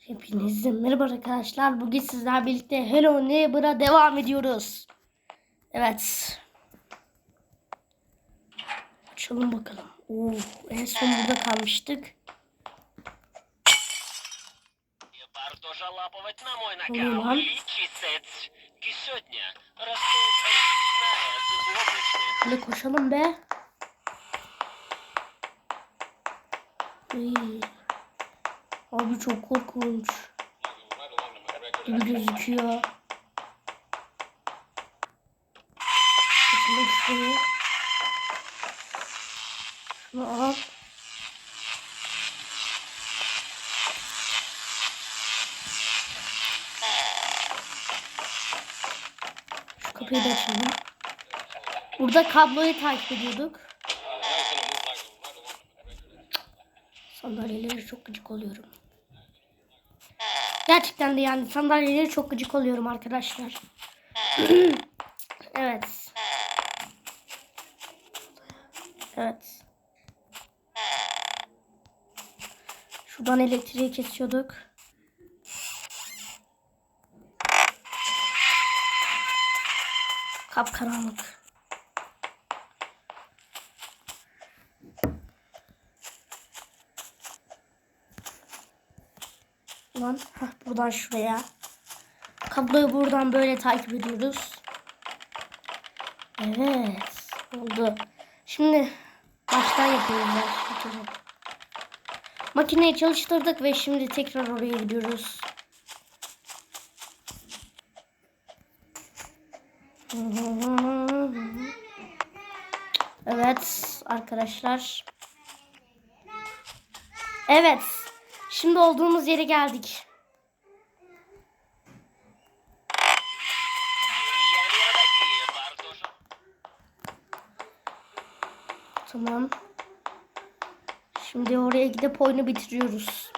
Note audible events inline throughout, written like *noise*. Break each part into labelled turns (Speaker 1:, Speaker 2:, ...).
Speaker 1: Hepinize merhaba arkadaşlar. Bugün sizler birlikte Hello Neighbor'a devam ediyoruz. Evet. Açalım bakalım. Oo, en son burada kalmıştık.
Speaker 2: Tamam.
Speaker 1: Hadi koşalım be. İyi. Abi çok korkunç. Gibi gözüküyor. Açalım şunu. Şunu al. Şu kapıyı da açalım. Burada kabloyu takip ediyorduk. Sandalyeleri çok gıcık oluyorum. Gerçekten de yani sandalyeleri çok gıcık oluyorum arkadaşlar. *clears throat* evet. Evet. Şuradan elektriği kesiyorduk. Kapkaranlık. Lan heh, buradan şuraya. Kabloyu buradan böyle takip ediyoruz. Evet. Oldu. Şimdi baştan yapıyoruz. Makineyi çalıştırdık ve şimdi tekrar oraya gidiyoruz. Evet arkadaşlar. Evet. Şimdi olduğumuz yere geldik. Tamam. Şimdi oraya gidip oyunu bitiriyoruz.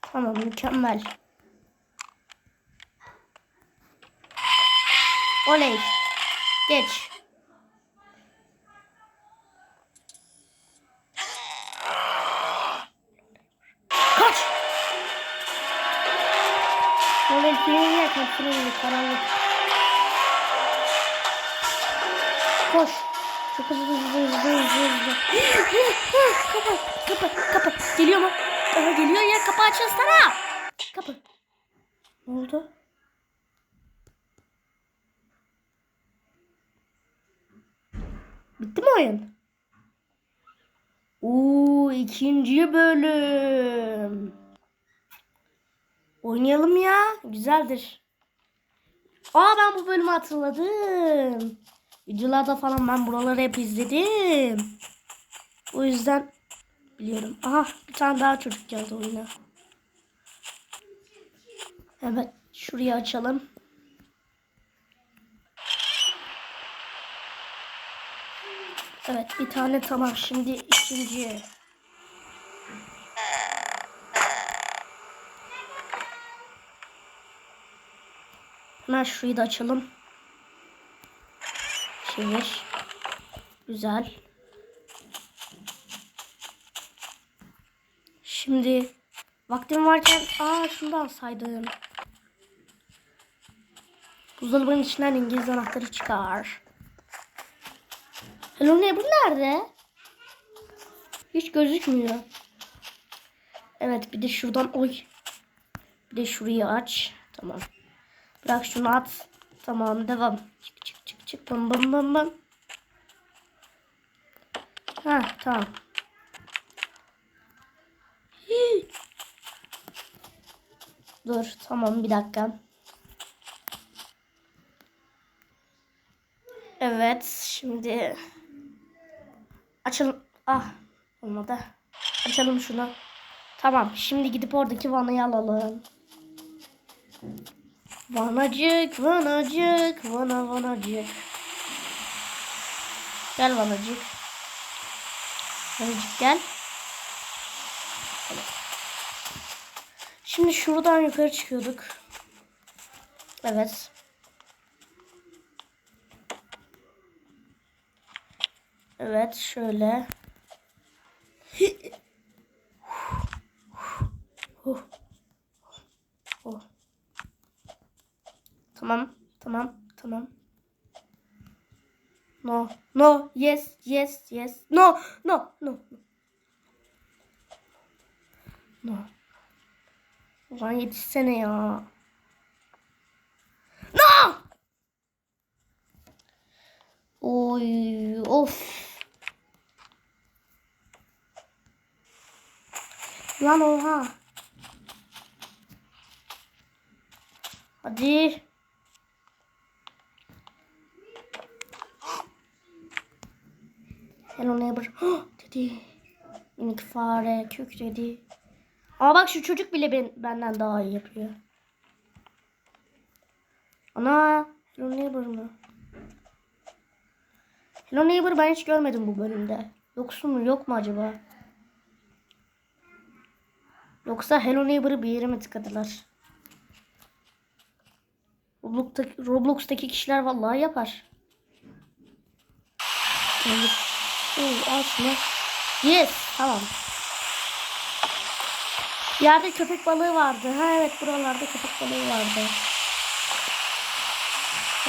Speaker 1: Tamam mükemmel. Oley. Geç. Oley freni yakın freni karanlık. Koş. Çok hızlı hızlı hızlı hızlı hızlı. kapat kapat kapat. Geliyor mu? Aha geliyor ya kapı açılsana. Kapı. Ne oldu? Bitti mi oyun? Oo ikinci bölüm. Oynayalım ya. Güzeldir. Aa ben bu bölümü hatırladım. Videolarda falan ben buraları hep izledim. O yüzden biliyorum. Aha bir tane daha çocuk geldi oyuna. Evet şurayı açalım. Evet bir tane tamam şimdi ikinci. Hemen şurayı da açalım. Çevir. Güzel. Şimdi vaktim varken aa şundan saydım. Buzdolabının içinden İngiliz anahtarı çıkar. Hello ne bu nerede? Hiç gözükmüyor. Evet bir de şuradan oy. Bir de şurayı aç. Tamam. Bırak şunu at. Tamam devam. Çık çık çık çık. Bam bam bam bam. Ha tamam. Dur tamam bir dakika. Evet şimdi açalım. Ah olmadı. Açalım şunu. Tamam şimdi gidip oradaki vanayı alalım. Vanacık, vanacık, vana vanacık. Gel vanacık. Vanacık gel. Şimdi şuradan yukarı çıkıyorduk. Evet. Evet şöyle. Tamam. Tamam. No. No. Yes. Yes. Yes. No. No. No. No. Ulan yetişsene ya. No! Oy. Of. Lan oha. Hadi. Hello neighbor. *gasps* dedi. Minik fare kükredi. Aa bak şu çocuk bile ben, benden daha iyi yapıyor. Ana. Hello neighbor mı? Hello neighbor ben hiç görmedim bu bölümde. Yoksun mu yok mu acaba? Yoksa Hello Neighbor'ı bir yere mi tıkadılar? Roblox'taki, Roblox'taki kişiler vallahi yapar. Evet. Şunu. Yes. Tamam. Yerde köpek balığı vardı. Ha evet buralarda köpek balığı vardı.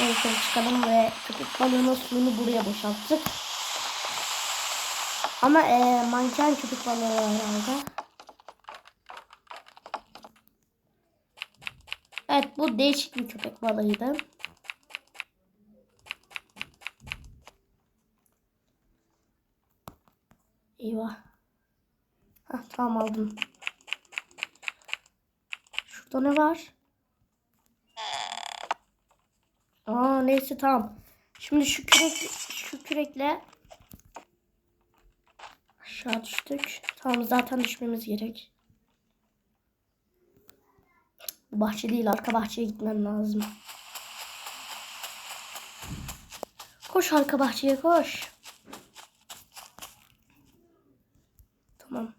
Speaker 1: Evet hadi çıkalım ve köpek balığının suyunu buraya boşalttık. Ama e, manken köpek balığı var herhalde. Evet bu değişik bir köpek balığıydı. Eyvah. Hah tamam aldım. Şurada ne var? Aa neyse tamam. Şimdi şu kürek şu kürekle aşağı düştük. Tamam zaten düşmemiz gerek. Bu bahçe değil arka bahçeye gitmem lazım. Koş arka bahçeye koş. Tamam.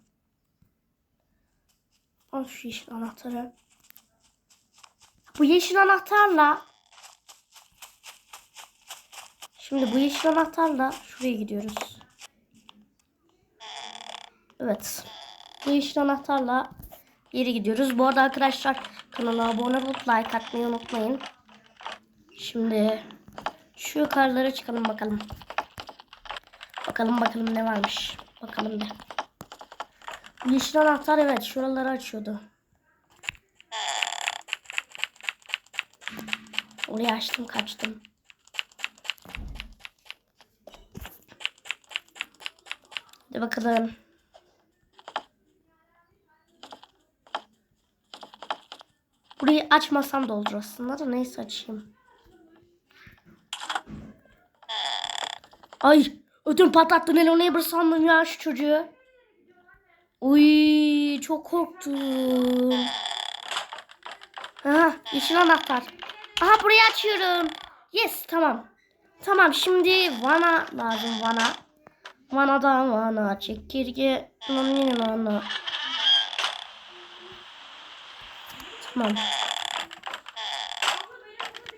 Speaker 1: Al şu yeşil anahtarı. Bu yeşil anahtarla Şimdi bu yeşil anahtarla şuraya gidiyoruz. Evet. Bu yeşil anahtarla yere gidiyoruz. Bu arada arkadaşlar kanala abone olup like atmayı unutmayın. Şimdi şu yukarılara çıkalım bakalım. Bakalım bakalım ne varmış. Bakalım bir. Yeşil anahtar evet şuraları açıyordu. Orayı açtım kaçtım. Hadi bakalım. Burayı açmasam da olur aslında da neyse açayım. Ay ödüm patlattın Hello Neighbor sandım ya şu çocuğu. Uy çok korktum. Aha yeşil anahtar. Aha burayı açıyorum. Yes tamam. Tamam şimdi vana lazım vana. Vanadan vana çekirge. Nanini nana. Tamam.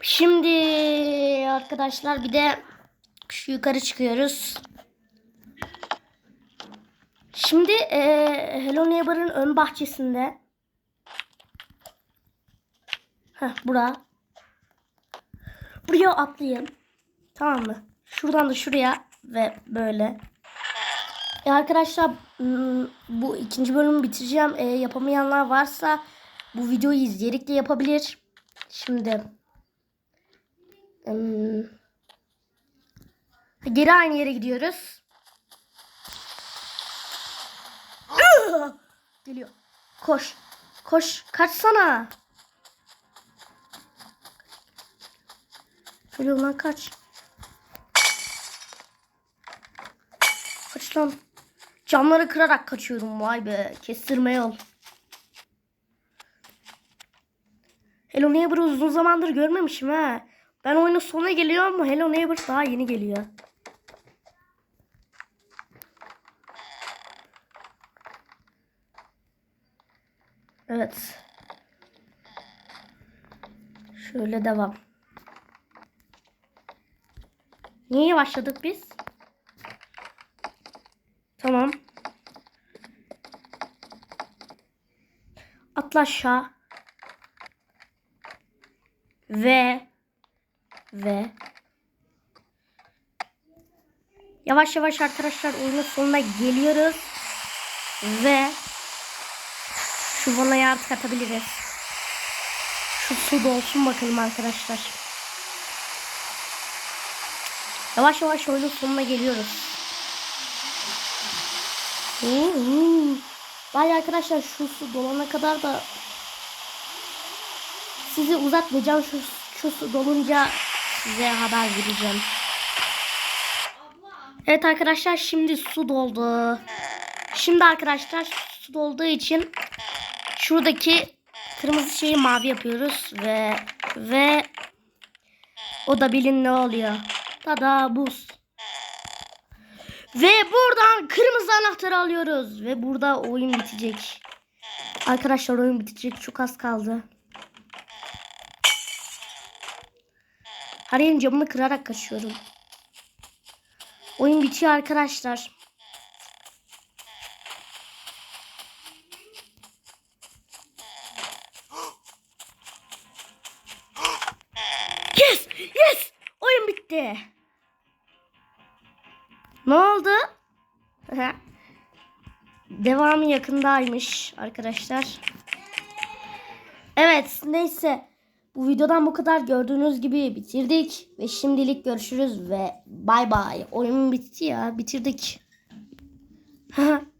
Speaker 1: Şimdi arkadaşlar bir de şu yukarı çıkıyoruz. Şimdi eee Hello Neighbor'ın ön bahçesinde. Heh bura. Buraya atlayayım. Tamam mı? Şuradan da şuraya ve böyle. Ya arkadaşlar bu ikinci bölümü bitireceğim. E, yapamayanlar varsa bu videoyu izleyerek de yapabilir. Şimdi geri aynı yere gidiyoruz. *laughs* Geliyor. Koş. Koş. Kaçsana. Geliyor lan kaç. Kaç lan. Camları kırarak kaçıyorum vay be. Kestirme yol. Hello Neighbor'ı uzun zamandır görmemişim ha. Ben oyunun sonuna geliyorum ama Hello Neighbor daha yeni geliyor. Evet. Şöyle devam. Niye başladık biz? Tamam. Atla aşağı. Ve ve yavaş yavaş arkadaşlar oyunun sonuna geliyoruz ve şu vanayı artık atabiliriz. Şu su dolsun bakalım arkadaşlar. Yavaş yavaş oyunun sonuna geliyoruz. Vay arkadaşlar şu su dolana kadar da sizi uzatmayacağım. Şu, şu su dolunca size haber vereceğim. Evet arkadaşlar şimdi su doldu. Şimdi arkadaşlar su dolduğu için şuradaki kırmızı şeyi mavi yapıyoruz ve ve o da bilin ne oluyor. Tada buz. Ve buradan kırmızı anahtarı alıyoruz. Ve burada oyun bitecek. Arkadaşlar oyun bitecek. Çok az kaldı. Harry'nin camını kırarak kaçıyorum. Oyun bitiyor arkadaşlar. Yes! Yes! Oyun bitti. Ne oldu? *laughs* Devamı yakındaymış arkadaşlar. Evet neyse. Bu videodan bu kadar gördüğünüz gibi bitirdik. Ve şimdilik görüşürüz ve bay bay. Oyun bitti ya bitirdik. *laughs*